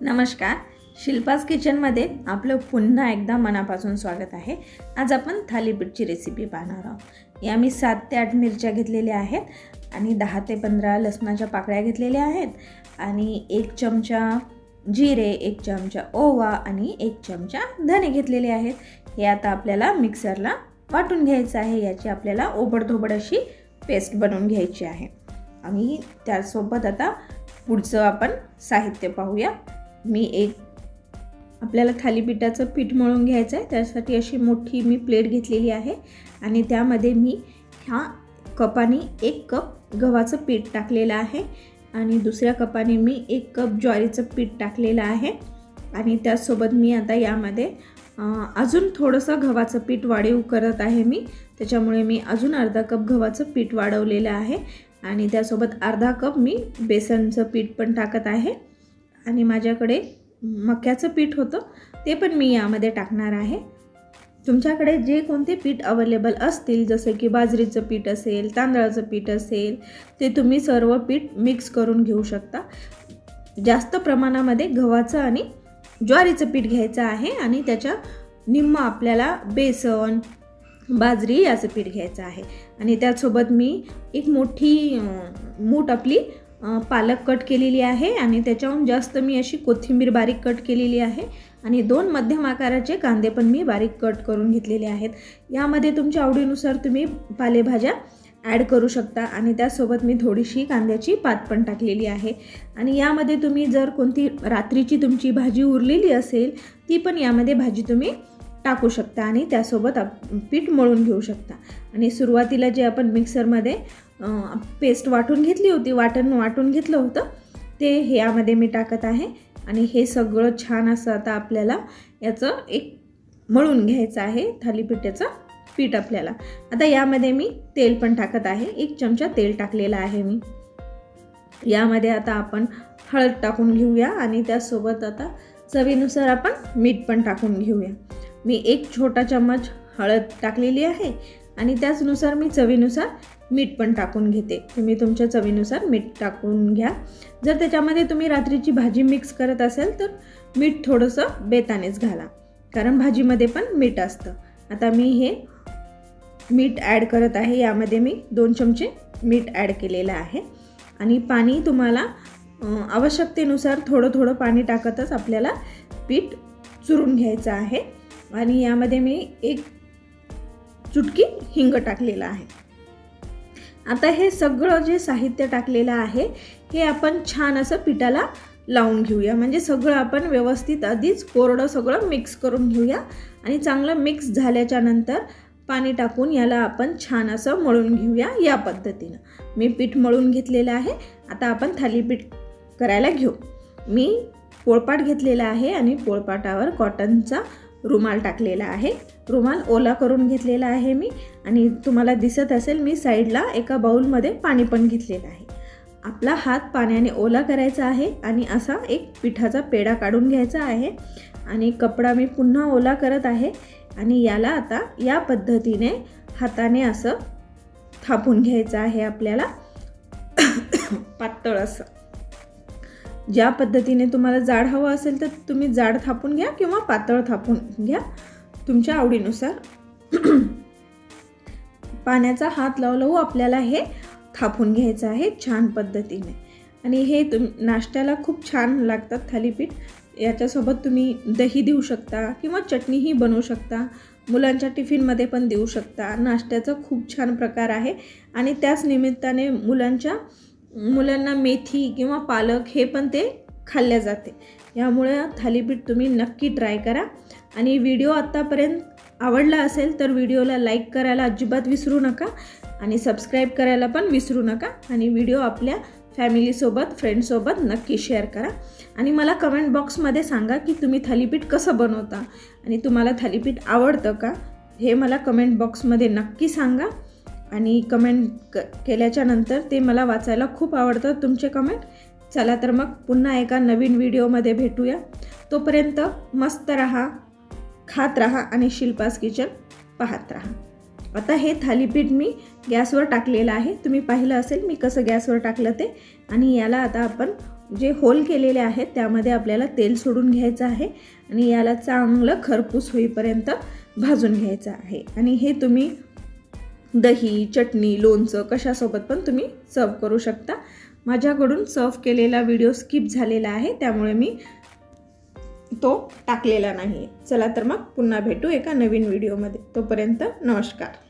नमस्कार. शिल्पास किचनमध्ये आपलं पुन्हा एकदा मनापासून स्वागत आहे. आज आपण थालीपीठची रेसिपी पाहणार आहोत. या मी सात ते आठ मिरच्या घेतलेल्या आहेत आणि दहा ते पंधरा लसणाच्या पाकळ्या घेतलेल्या आहेत आणि एक चमचा जिरे एक चमचा ओवा आणि एक चमचा धने घेतलेले आहेत. हे आता आपल्याला मिक्सरला वाटून घ्यायचं आहे. याची आपल्याला ओबडधोबड अशी पेस्ट बनवून घ्यायची आहे. आणि त्यासोबत आता पुढचं आपण साहित्य पाहूया. मी एक आपल्याला थालीपीठाचं पीठ मळून घ्यायचं आहे. त्यासाठी अशी मोठी मी प्लेट घेतलेली आहे. आणि त्यामध्ये मी ह्या कपाने एक कप गव्हाचं पीठ टाकलेलं आहे. आणि दुसऱ्या कपाने मी एक कप ज्वारीचं पीठ टाकलेलं आहे. आणि त्यासोबत मी आता यामध्ये अजून थोडंसं गव्हाचं पीठ वाढीव करत आहे मी. त्याच्यामुळे मी अजून अर्धा कप गव्हाचं पीठ वाढवलेलं आहे. आणि त्यासोबत अर्धा कप मी बेसनचं पीठ पण टाकत आहे. आणि माझ्याकडे मक्याचं पीठ होतं ते पण मी यामध्ये टाकणार आहे. तुमच्याकडे जे कोणते पीठ अवेलेबल असतील जसे की बाजरीचं पीठ असेल तांदळाचं पीठ असेल ते तुम्ही सर्व पीठ मिक्स करून घेऊ शकता. जास्त प्रमाणामध्ये गव्हाचं आणि ज्वारीचं पीठ घ्यायचं आहे आणि त्याच्या निम्म आपल्याला बेसन बाजरी याचं पीठ घ्यायचं आहे. आणि त्यासोबत मी एक मोठी मूठ आपली पालक कट केलेली आहे आणि त्याच्याहून जास्त मी अशी कोथिंबीर बारीक कट केलेली आहे. आणि दोन मध्यम आकाराचे कांदे पण मी बारीक कट करून घेतलेले आहेत. यामध्ये तुमच्या आवडीनुसार तुम्ही पालेभाज्या ॲड करू शकता आणि त्यासोबत मी थोडीशी कांद्याची पात पण टाकलेली आहे. आणि यामध्ये तुम्ही जर कोणती रात्रीची तुमची भाजी उरलेली असेल ती पण यामध्ये भाजी तुम्ही टाकू शकता आणि त्यासोबत आप पीठ मळून घेऊ शकता. आणि सुरुवातीला जे आपण मिक्सरमध्ये पेस्ट वाटून घेतली होती वाटण वाटून घेतलं होतं. ते हे यामध्ये मी टाकत आहे. आणि हे सगळं छान असं आता आपल्याला याचं एक मळून घ्यायचं आहे थालीपीठाचं पीठ आपल्याला. आता यामध्ये मी तेल पण टाकत आहे. एक चमचा तेल टाकलेला आहे मी. यामध्ये आता आपण हळद टाकून घेऊया आणि त्यासोबत आता चवीनुसार आपण मीठ पण टाकून घेऊया. मी एक छोटा चम्मच हळद टाकलेली आहे आणि त्याचनुसार मी चवीनुसार मीठ पण टाकून घेते. तुम्ही तुमच्या चवीनुसार मीठ टाकून घ्या. जर त्याच्यामध्ये तुम्ही रात्रीची भाजी मिक्स करत असेल तर मीठ थोडंसं बेतानेच घाला. कारण भाजीमध्ये पण मीठ असतं. आता मी हे मीठ ॲड करत आहे. यामध्ये मी दोन चमचे मीठ ॲड केलेलं आहे. आणि पाणी तुम्हाला आवश्यकतेनुसार थोडं थोडं पाणी टाकतच आपल्याला पीठ चुरून घ्यायचं आहे. आणि यामध्ये मी एक चुटकी हिंग टाकलेलं आहे. आता हे सगळं जे साहित्य टाकलेलं आहे हे आपण छान असं पिठाला लावून घेऊया. म्हणजे सगळं आपण व्यवस्थित आधीच कोरडं सगळं मिक्स करून घेऊया. आणि चांगलं मिक्स झाल्याच्यानंतर पाणी टाकून याला आपण छान असं मळून घेऊया या पद्धतीनं. मी पीठ मळून घेतलेलं आहे. आता आपण थालीपीठ करायला घेऊ. मी पोळपाट घेतलेला आहे आणि पोळपाटावर कॉटनचा रुमाल टाकलेला आहे. रुमाल ओला करून घेतलेला आहे मी आणि तुम्हाला दिसत असेल मी साईडला एका बाऊलमध्ये पाणी पण घेतलेलं आहे. आपला हात पाण्याने ओला करायचा आहे आणि असा एक पिठाचा पेढा काढून घ्यायचा आहे आणि कपडा मी पुन्हा ओला करत आहे आणि याला आता या पद्धतीने हाताने असं थापून घ्यायचं आहे आपल्याला. पातळ असं. ज्या पद्धतीने तुम्हाला जाड हवं असेल तर तुम्ही जाड थापून घ्या किंवा पातळ थापून घ्या. तुमच्या आवडीनुसार. पाण्याचा हात लावू लावू आपल्याला हे थापून घ्यायचं आहे छान पद्धतीने. आणि हे तुम नाश्त्याला खूप छान लागतात थालीपीठ. याच्यासोबत तुम्ही दही देऊ शकता किंवा चटणीही बनवू शकता. मुलांच्या टिफिनमध्ये पण देऊ शकता. नाश्त्याचा खूप छान प्रकार आहे. आणि त्याच निमित्ताने मुलांच्या मुलांना मेथी किंवा पालक हे पण ते खाल्ल्या जाते. यामुळे थालीपीठ तुम्ही नक्की ट्राय करा. आणि व्हिडिओ आत्तापर्यंत आवडला असेल तर व्हिडिओला लाईक करायला अजिबात विसरू नका आणि सबस्क्राईब करायला पण विसरू नका. आणि व्हिडिओ आपल्या फॅमिलीसोबत फ्रेंडसोबत नक्की शेअर करा. आणि मला कमेंट बॉक्समध्ये सांगा की तुम्ही थालीपीठ कसं बनवता आणि तुम्हाला थालीपीठ आवडतं का? हे मला कमेंट बॉक्समध्ये नक्की सांगा. आणि कमेंट क केल्याच्यानंतर ते मला वाचायला खूप आवडतं. तुमचे कमेंट चला तर मग पुन्हा एका नवीन व्हिडिओमध्ये भेटूया. तोपर्यंत मस्त रहा खात राहा आणि शिल्पास किचन पाहत राहा. आता हे थालीपीठ मी गॅसवर टाकलेलं आहे. तुम्ही पाहिलं असेल मी कसं गॅसवर टाकलं ते. आणि याला आता आपण जे होल केलेले आहेत त्यामध्ये आपल्याला तेल सोडून घ्यायचं आहे. आणि याला चांगलं खरपूस होईपर्यंत भाजून घ्यायचं आहे. आणि हे तुम्ही दही चटणी लोणचं कशासोबत पण तुम्ही सर्व करू शकता. माझ्याकडून सर्व केलेला व्हिडिओ स्किप झालेला आहे त्यामुळे मी तो टाकलेला नाही चला तर मग पुन्हा भेटू एका नवीन व्हिडिओमध्ये तोपर्यंत नमस्कार.